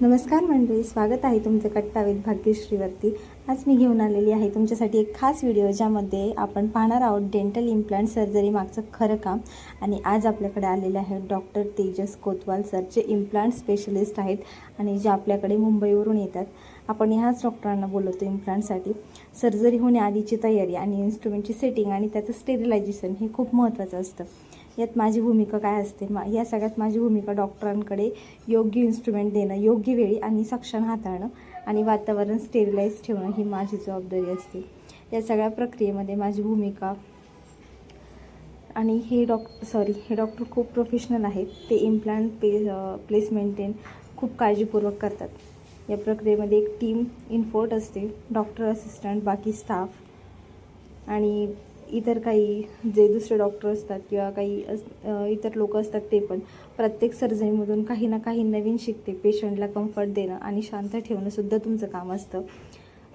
नमस्कार मंडळी स्वागत आहे तुमचं कट्टावेत भाग्यश्रीवरती. आज मी घेऊन आलेली आहे तुमच्यासाठी एक खास व्हिडिओ ज्यामध्ये आपण पाहणार आहोत डेंटल इम्प्लांट सर्जरी मागचं खरं काम. आणि आज आपल्याकडे आलेले आहेत डॉक्टर तेजस कोतवाल सर जे इम्प्लांट स्पेशलिस्ट आहेत आणि जे आपल्याकडे मुंबईवरून येतात. आपण ह्याच डॉक्टरांना बोलवतो इम्प्लांटसाठी सर्जरी होण्याआधीची तयारी आणि इन्स्ट्रुमेंटची सेटिंग आणि त्याचं स्टेरिलायझेशन हे खूप महत्त्वाचं असतं. यात माझी भूमिका काय असते? मा या सगळ्यात माझी भूमिका डॉक्टरांकडे योग्य इन्स्ट्रुमेंट देणं योग्य वेळी आणि सक्षम हाताळणं आणि वातावरण स्टेरिलाइज ठेवणं ही माझी जबाबदारी असते. या सगळ्या प्रक्रियेमध्ये माझी भूमिका आणि हे डॉक सॉरी हे डॉक्टर खूप प्रोफेशनल आहेत. ते इम्प्लांट पे प्लेसमेंटेन खूप काळजीपूर्वक करतात. या प्रक्रियेमध्ये एक टीम इन्फोर्ट असते डॉक्टर असिस्टंट बाकी स्टाफ आणि इतर काही जे दुसरे डॉक्टर असतात किंवा काही अस इतर लोक असतात ते पण प्रत्येक सर्जरीमधून काही ना काही नवीन शिकते. पेशंटला कम्फर्ट देणं आणि शांत ठेवणंसुद्धा तुमचं काम असतं.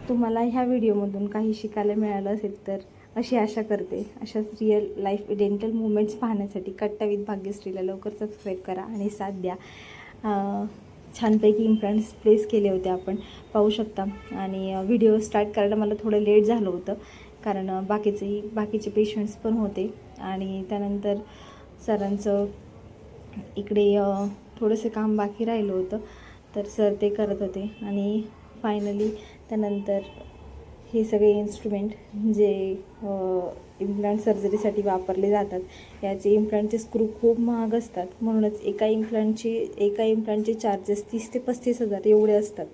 तुम्हाला ह्या व्हिडिओमधून काही शिकायला मिळालं असेल तर अशी आशा करते. अशाच रिअल लाईफ डेंटल मुवमेंट्स पाहण्यासाठी कट्टा विथ भाग्यश्रीला लवकर सबस्क्राईब करा आणि साथ द्या. छानपैकी इम्प्लांट्स प्लेस केले होते आपण. पाहू शकता. आणि व्हिडिओ स्टार्ट करायला मला थोडं लेट झालं होतं. कारण बाकीचेही बाकीचे पेशंट्स पण होते. आणि त्यानंतर सरांचं इकडे थोडंसं काम बाकी राहिलं होतं. तर सर ते करत होते. आणि फायनली त्यानंतर हे सगळे इन्स्ट्रुमेंट जे इम्प्लांट सर्जरीसाठी वापरले जातात याचे इम्प्लांटचे स्क्रू खूप महाग असतात. म्हणूनच एका इम्प्लांटचे एका इम्प्लांटचे चार्जेस तीस ते पस्तीस हजार एवढे असतात.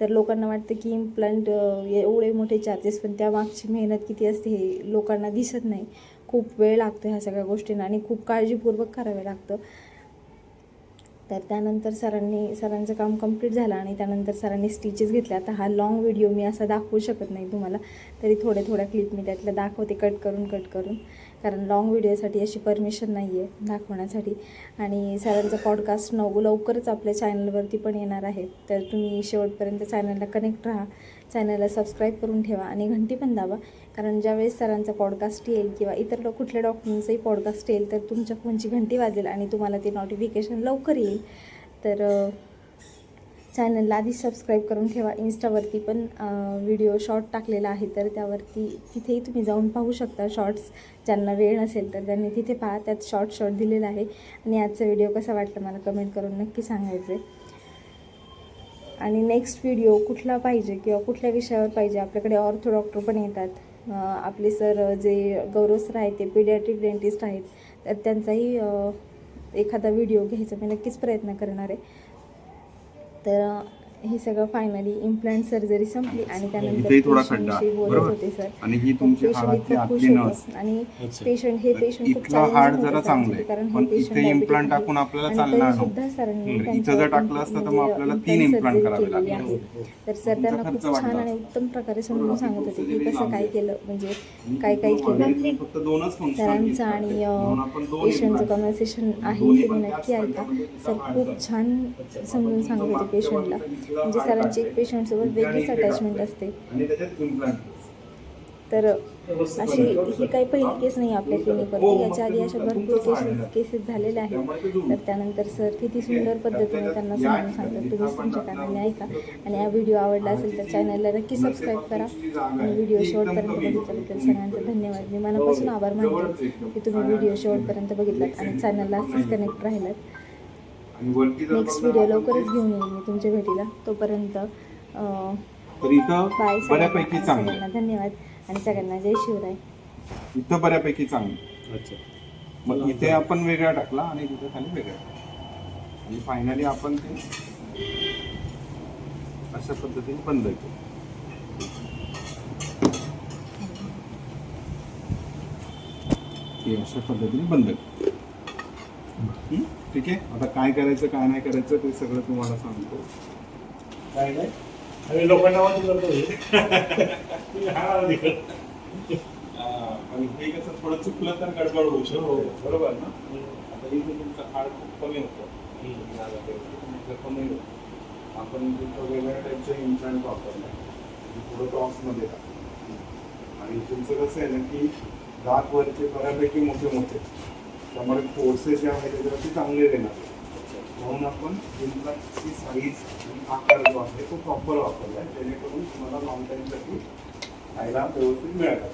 तर लोकांना वाटतं की इम्प्लांट एवढे मोठे चार्जेस पण त्यामागची मेहनत किती असते हे लोकांना दिसत नाही. खूप वेळ लागतो ह्या सगळ्या गोष्टींना आणि खूप काळजीपूर्वक करावं लागतं. तर त्यानंतर सरांनी सरांचं काम कंप्लीट झालं आणि त्यानंतर सरांनी स्टिचेस घेतल्या. आता हा लॉंग व्हिडिओ मी असा दाखवू शकत नाही तुम्हाला. तरी थोड्या थोड्या क्लिप मी त्यातल्या दाखवते कट करून कट करून. कारण लॉंग व्हिडिओसाठी अशी परमिशन नाही आहे दाखवण्यासाठी. आणि सरांचा पॉडकास्ट नऊ लवकरच आपल्या चॅनलवरती पण येणार आहे. तर तुम्ही शेवटपर्यंत चॅनलला कनेक्ट राहा. चॅनलला सबस्क्राईब करून ठेवा आणि घंटी पण दाबा. कारण ज्यावेळेस सरांचा पॉडकास्ट येईल किंवा इतर लो- कुठल्या डॉक्टरांचाही पॉडकास्ट येईल तर तुमच्या फोनची घंटी वाजेल आणि तुम्हाला ते नोटिफिकेशन लवकर येईल. तर चॅनलला आधी सबस्क्राईब करून ठेवा. इन्स्टावरती पण व्हिडिओ शॉर्ट टाकलेला आहे तर त्यावरती तिथेही तुम्ही जाऊन पाहू शकता शॉर्ट्स ज्यांना वेळ नसेल तर त्यांनी तिथे पहा त्यात शॉर्ट शॉर्ट दिलेला आहे. आणि आजचा व्हिडिओ कसा वाटला मला कमेंट करून नक्की सांगायचं. आहे आणि नेक्स्ट व्हिडिओ कुठला पाहिजे किंवा कुठल्या विषयावर पाहिजे आपल्याकडे ऑर्थो डॉक्टर पण येतात. आपले सर जे गौरव सर आहेत ते पिडियाट्रिक डेंटिस्ट आहेत. तर त्यांचाही एखादा व्हिडिओ घ्यायचा मी नक्कीच प्रयत्न करणार आहे. तर हे सगळं फायनली इम्प्लांट सर्जरी संपली आणि त्यानंतर बोलत बरोबर. होते सर आणि ही तुमची पेशंट हाडाची इतकं खुश आतली होतं नस. आणि. पेशंट हे पेशंट खूप इथलं हाड challenging जरा होतं चांगलं. कारण आहे हे पण patient इथे diabetic. टाकून आपल्याला आणि चालणार तरी सुद्धा नव्हतं सरांनी इथं जर टाकलं असतं तर मग म्हणजे आपल्याला implant तीन surgery करावे केलेली लागले आहे. तर सर तुमचा त्यांना खूप छान आणि असता. उत्तम प्रकारे समजून सांगत होते की कसं काय केलं म्हणजे काय काय केलं. फक्त दोनच function सरांचं आहेत. आणि म्हणून आपण दोन पेशंटचं implant- कन्व्हर्सेशन आहे दोन्ही ते पण मी नक्की ऐका. सर खूप छान समजून सांगत होते पेशंटला म्हणजे सरांची एक पेशंटसोबत वेगळीच अटॅचमेंट असते. तर अशी ही काही पहिली केस नाही आपल्या क्लिनिकवरती याच्या आधी अशा भरपूर केसेस केसेस झालेल्या आहेत. तर त्यानंतर सर किती सुंदर पद्धतीने त्यांना समजून सांगतात. तुम्ही तुमच्या कानाने ऐका. आणि हा व्हिडिओ आवडला असेल तर चॅनलला नक्की सबस्क्राईब करा. आणि व्हिडिओ शेवटपर्यंत बघितल्याबद्दल सगळ्यांचा धन्यवाद. मी मनापासून आभार मानते की तुम्ही व्हिडिओ शेवटपर्यंत बघितलात आणि चॅनलला असेच कनेक्ट राहिलात. नेक्स्ट व्हिडिओ लवकरच घेऊन येईल मी तुमच्या भेटीला. तोपर्यंत अं, तर इथं बाय बऱ्यापैकी चांगलं सगळ्यांना धन्यवाद. आणि सगळ्यांना जय शिवराय. इथं बऱ्यापैकी चांगलं अच्छा. मग इथे आपण वेगळा टाकला आणि तिथे खाली वेगळा टाकला. आणि फायनली आपण ते अशा पद्धतीने बंद केलं. हे अशा पद्धतीने बंद केलं. हं? ठीक आहे? आता काय करायचं काय नाही करायचं ते सगळं तुम्हाला सांगतो. काय नाही? आम्ही लोकांना वाटत करतो. हे. तुम्ही हा हे कसं थोडं चुकलं तर गडबड होऊ शकतो. बरोबर ना? आता इथे तुमचं हाड खूप कमी होतं. तुमचं कमी होतं. आपण तिथं वेगवेगळ्या टाईपचं इम्प्लांट वापरलं थोडं टॉक्समध्ये टाकलं आणि तुमचं कसं आहे ना की दात वरचे बऱ्यापैकी मोठे मोठे त्यामुळे फोर्सेस ज्या आहेत त्याच्यावरती चांगले देणार म्हणून आपण इम्प्लांटची साईज आणि आकार जो आहे तो प्रॉपर वापरला आहे जेणेकरून तुम्हाला लॉंग टाईमसाठी खायला व्यवस्थित मिळाला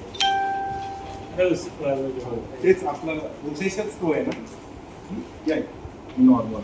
करायला पाहिजे. तेच आपला उद्देशच तो आहे ना हं? या नॉर्मल